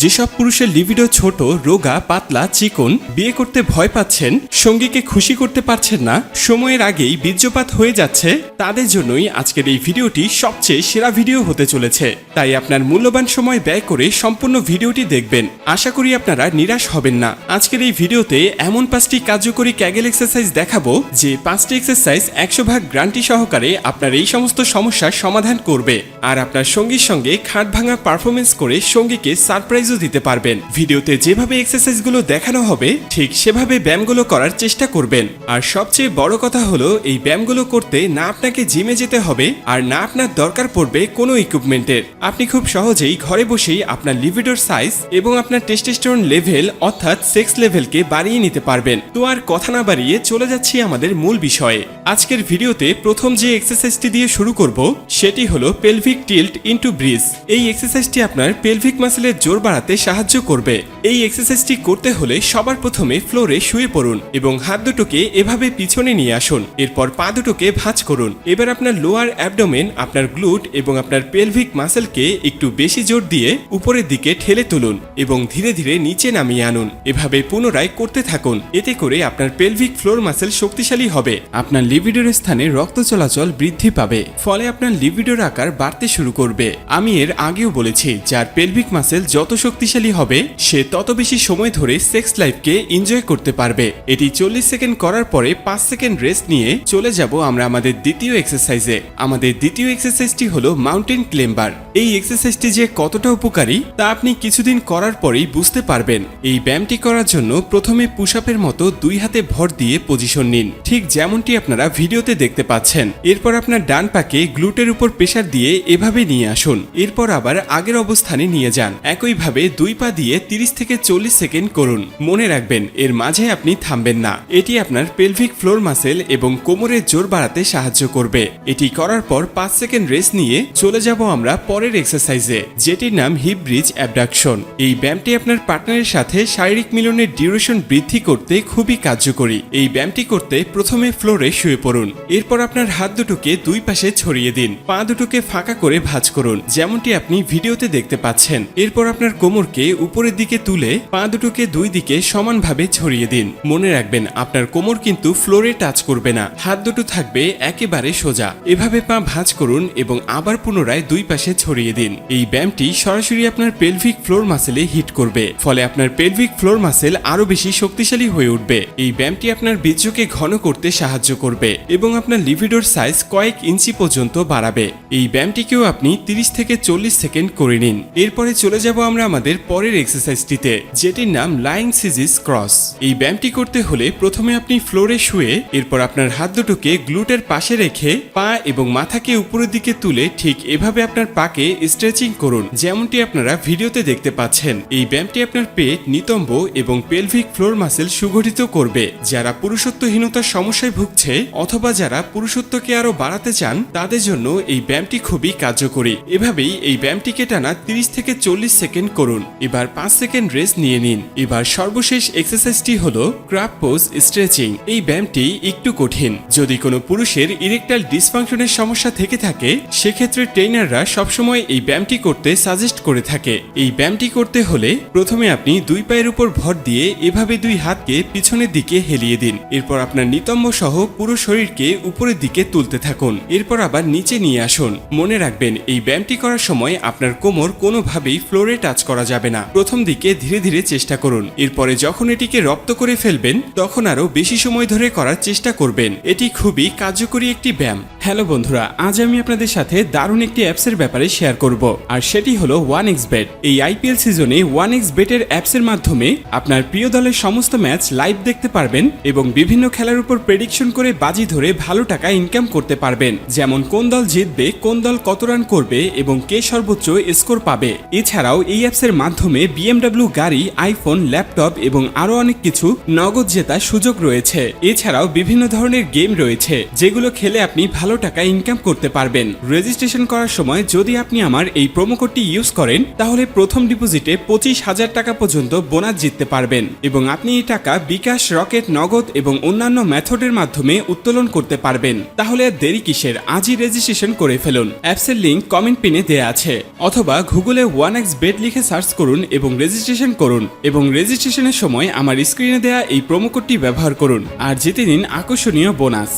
যেসব পুরুষের লিবিডো ছোট, রোগা, পাতলা, চিকন, বিয়ে করতে ভয় পাচ্ছেন, সঙ্গীকে খুশি করতে পারছেন না, সময়ের আগেই বীর্যপাত হয়ে যাচ্ছে, তাদের জন্যই আজকের এই ভিডিওটি সবচেয়ে সেরা ভিডিও হতে চলেছে। তাই আপনার মূল্যবান সময় ব্যয় করে সম্পূর্ণ ভিডিওটি দেখবেন। আশা করি আপনারা নিরাশ হবেন না। আজকের এই ভিডিওতে এমন পাঁচটি কার্যকরী ক্যাগেল এক্সারসাইজ দেখাবো, যে পাঁচটি এক্সারসাইজ একশো ভাগ গ্রান্টি সহকারে আপনার এই সমস্ত সমস্যার সমাধান করবে। আর আপনার সঙ্গীর সঙ্গে খাট ভাঙা পারফরমেন্স করে সঙ্গীকে সারপ্রাইজও দিতে পারবেন। ভিডিওতে যেভাবে এক্সারসাইজগুলো দেখানো হবে, ঠিক সেভাবে ব্যায়ামগুলো করার চেষ্টা করবেন। আর সবচেয়ে বড় কথা হলো, এই ব্যায়ামগুলো করতে না আপনাকে জিমে যেতে হবে আর না আপনার দরকার পড়বে কোনো ইকুইপমেন্টের আপনি খুব সহজেই ঘরে বসেই আপনার লিভিডোর সাইজ এবং আপনার টেস্টোস্টেরন লেভেল অর্থাৎ সেক্স লেভেলকে বাড়িয়ে নিতে পারবেন। তো আর কথা না বাড়িয়ে চলে যাচ্ছি আমাদের মূল বিষয়ে। আজকের ভিডিওতে প্রথম যে এক্সারসাইজটি দিয়ে শুরু করব, সেটি হলো পেলভিক টিল্ট ইন্টু ব্রিজ এই এক্সারসাইজটি আপনার পেলভিক মাসেলের জোর বাড়াতে সাহায্য করবে। এই এক্সারসাইজটি করতে হলে সবার প্রথমে ফ্লোরে শুয়ে পড়ুন এবং হাত দুটোকে এভাবে পিছনে নিয়ে আসুন। এরপর পা দুটোকে ভাঁজ করুন। এবার আপনার লোয়ার অ্যাবডোমেন আপনার গ্লুট এবং আপনার পেলভিক মাসেলকে একটু বেশি জোর দিয়ে উপরের দিকে ঠেলে তুলুন এবং ধীরে ধীরে নিচে নামিয়ে আনুন। এভাবে পুনরায় করতে থাকুন। এতে করে আপনার পেলভিক ফ্লোর মাসেল শক্তিশালী হবে। আপনার লিভিডোর স্থানে রক্ত চলাচল বৃদ্ধি পাবে। ফলে আপনার লিভিডোর আকার বাড়তে শুরু করবে। আমি এর আগেও বলেছি, যার পেলভিক মাসেল যত শক্তিশালী হবে, সে তত বেশি সময় ধরে সেক্স লাইফকে এনজয় করতে পারবে। এটি চল্লিশ সেকেন্ড করার পরে পাঁচ সেকেন্ড রেস্ট নিয়ে চলে যাব আমরা আমাদের দ্বিতীয় এক্সারসাইজে আমাদের দ্বিতীয় এক্সারসাইজটি হলো মাউন্টেন ক্লেম্বার এই এক্সারসাইজটি যে কতটা উপকারী, তা আপনি কিছুদিন করার পরেই বুঝতে পারবেন। এই ব্যায়ামটি করার জন্য প্রথমে পুশ মতো দুই হাতে ভর দিয়ে পজিশন নিন। ঠিক যেমনটি আপনারা ভিডিওতে দেখতে পাচ্ছেন। এরপর আপনার ডান পাকে গ্লুটের উপর প্রেসার দিয়ে এভাবে নিয়ে আসুন। এরপর আবার আগের অবস্থানে নিয়ে যান। একইভাবে দুই পা দিয়ে তিরিশ থেকে চল্লিশ সেকেন্ড করুন। মনে রাখবেন, এর মাঝে আপনি থামবেন না। এটি আপনার পেলভিক ফ্লোর মাসেল এবং কোমরের জোর বাড়াতে সাহায্য করবে। এটি করার পর পাঁচ সেকেন্ড রেস্ট নিয়ে চলে যাব আমরা পরের এক্সারসাইজে যেটির নাম হিপ ব্রিজ অ্যাবডাকশন এই ব্যায়ামটি আপনার পার্টনারের সাথে শারীরিক মিলনের ডিউরেশন বৃদ্ধি করতে খুবই কার্যকরী। এই ব্যায়ামটি করতে প্রথমে ফ্লোরে শুয়ে পড়ুন। এরপর আপনার হাত দুটোকে দুই পাশে ছড়িয়ে দিন। পা দুটোকে ফাঁকা করে ভাঁজ করুন, যেমনটি আপনি ভিডিওতে দেখতে পাচ্ছেন। এরপর আপনার কোমরকে উপরের দিকে তুলে পা দুটোকে দুই দিকে সমানভাবে ছড়িয়ে দিন। মনে রাখবেন, আপনার কোমর কিন্তু ফ্লোরে টাচ করবে না। হাত দুটো থাকবে একেবারে সোজা। এভাবে পা ভাঁজ করুন এবং আবার পুনরায় দুই পাশে ছড়িয়ে দিন। এই ব্যায়ামটি সরাসরি আপনার পেলভিক ফ্লোর মাসেলে হিট করবে। ফলে আপনার পেলভিক ফ্লোর মাসেল আরও বেশি শক্তিশালী হয়ে উঠবে। এই ব্যায়ামটি আপনার বীর্যকে ঘন করতে সাহায্য করবে এবং আপনার লিভিডোর সাইজ কয়েক ইঞ্চি পর্যন্ত বাড়াবে। এই ব্যায়ামটিকেও আপনি 30 থেকে চল্লিশ সেকেন্ড করে নিন। এরপরে চলে যাব আমরা পরের এক্সারসাইজটিতে যেটির নাম লাইং সিজিস ক্রস এই ব্যায়ামটি করতে হলে প্রথমে আপনি ফ্লোরে শুয়ে, এরপর আপনার হাত দুটোকে গ্লুটের পাশে রেখে পা এবং মাথাকে উপরের দিকে তুলে ঠিক এভাবে আপনার পাকে স্ট্রেচিং করুন, যেমনটি আপনারা ভিডিওতে দেখতে পাচ্ছেন। এই ব্যায়ামটি আপনার পেট, নিতম্ব এবং পেলভিক ফ্লোর মাসেল সুগঠিত করবে। যারা পুরুষত্বহীনতার সমস্যায় ভুগছে অথবা যারা পুরুষত্বকে আরও বাড়াতে চান, তাদের জন্য এই ব্যায়ামটি খুবই কার্যকরী। এভাবেই এই ব্যায়ামটিকে টানা 30 থেকে চল্লিশ সেকেন্ড করুন। এবার পাঁচ সেকেন্ড রেস্ট নিয়ে নিন। এবার সর্বশেষ এক্সারসাইজটি হলো ক্রাপ পোজ স্ট্রেচিং। এই ব্যায়ামটি একটু কঠিন। যদি কোনো পুরুষের ইরেকটাল ডিসফাংশনের সমস্যা থেকে থাকে, সেক্ষেত্রে ট্রেনাররা সবসময় এই ব্যায়ামটি করতে সাজেস্ট করে থাকে। এই ব্যায়ামটি করতে হলে প্রথমে আপনি দুই পায়ের উপর ভর দিয়ে এভাবে দুই হাতকে পিছনের দিকে হেলিয়ে দিন। এরপর আপনার নিতম্ব সহ পুরো শরীরকে উপরের দিকে তুলতে থাকুন। এরপর আবার নিচে নিয়ে আসুন। মনে রাখবেন, এই ব্যায়ামটি করার সময় আপনার কোমর কোনোভাবেই ফ্লোরে টাচ করা যাবে না। প্রথম দিকে ধীরে ধীরে চেষ্টা করুন। এরপরে যখন এটিকে রপ্ত করে ফেলবেন, তখন আরও বেশি সময় ধরে করার চেষ্টা করবেন। এটি খুবই কার্যকরী একটি ব্যায়াম। হ্যালো বন্ধুরা, আজ আমি আপনাদের সাথে দারুণ একটি অ্যাপসের ব্যাপারে শেয়ার করব। আর সেটি হলো ওয়ান এক্স বেট এই আইপিএল সিজনে ওয়ান এক্স বেটের অ্যাপসের মাধ্যমে আপনার প্রিয় দলের সমস্ত ম্যাচ লাইভ দেখতে পারবেন এবং বিভিন্ন খেলার উপর প্রেডিকশন করে বাজি ধরে ভালো টাকা ইনকাম করতে পারবেন। যেমন কোন দল জিতবে, কোন দল কত রান করবে এবং কে সর্বোচ্চ স্কোর পাবে। এছাড়াও এই অ্যাপসের মাধ্যমে বিএমডাব্লিউ গাড়ি আইফোন ল্যাপটপ এবং আরও অনেক কিছু নগদ জেতার সুযোগ রয়েছে। এছাড়াও বিভিন্ন ধরনের গেম রয়েছে, যেগুলো খেলে আপনি ভালো টাকা ইনকাম করতে পারবেন। রেজিস্ট্রেশন করার সময় যদি আপনি আমার এই প্রোমো কোডটি ইউজ করেন, তাহলে প্রথম ডিপোজিটে পঁচিশ হাজার টাকা পর্যন্ত বোনাস জিততে পারবেন এবং আপনি এই টাকা বিকাশ, রকেট, নগদ এবং অন্যান্য মেথডের মাধ্যমে উত্তোলন করতে পারবেন। তাহলে দেরি কিসের? আজই রেজিস্ট্রেশন করে ফেলুন। অ্যাপসের লিঙ্ক কমেন্ট পিনে দেয়া আছে। অথবা গুগলে ওয়ান এক্স বেড লিখে সার্চ করুন এবং রেজিস্ট্রেশন করুন এবং রেজিস্ট্রেশনের সময় আমার স্ক্রিনে দেয়া এই প্রোমো কোডটি ব্যবহার করুন। আর জিতে নিন আকর্ষণীয় বোনাস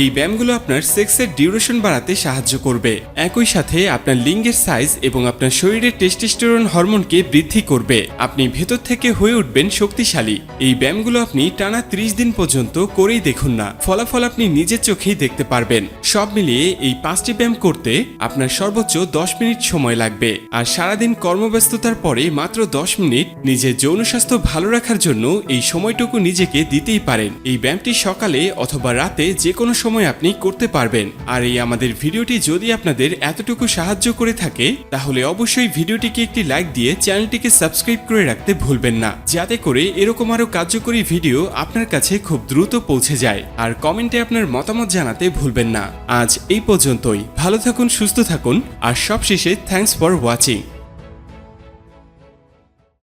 এই ব্যায়ামগুলো আপনার সেক্সের ডিউরেশন বাড়াতে সাহায্য করবে। একই সাথে আপনার লিঙ্গের সাইজ এবং আপনার শরীরের টেস্টোস্টেরন হরমোনকে বৃদ্ধি করবে। আপনি ভেতর থেকে হয়ে উঠবেন শক্তিশালী। এই ব্যায়ামগুলো আপনি টানা ত্রিশ দিন পর্যন্ত করেই দেখুন না। ফলাফল আপনি নিজের চোখেই দেখতে পারবেন। সব মিলিয়ে এই পাঁচটি ব্যায়াম করতে আপনার সর্বোচ্চ দশ মিনিট সময় লাগবে। আর সারাদিন কর্মব্যস্ততার পরে মাত্র দশ মিনিট নিজের যৌন স্বাস্থ্য ভালো রাখার জন্য এই সময়টুকু নিজেকে দিতেই পারেন। এই ব্যায়ামটি সকালে অথবা রাতে যে কোনো সময় আপনি করতে পারবেন। আর এই আমাদের ভিডিওটি যদি আপনাদের এতটুকু সাহায্য করে থাকে, তাহলে অবশ্যই ভিডিওটিকে একটি লাইক দিয়ে চ্যানেলটিকে সাবস্ক্রাইব করে রাখতে ভুলবেন না। যাতে করে এরকম আরও কার্যকরী ভিডিও আপনার কাছে খুব দ্রুত পৌঁছে যায়। আর কমেন্টে আপনার মতামত জানাতে ভুলবেন না। আজ এই পর্যন্তই। ভালো থাকুন, সুস্থ থাকুন। আর সবশেষে থ্যাঙ্কস ফর ওয়াচিং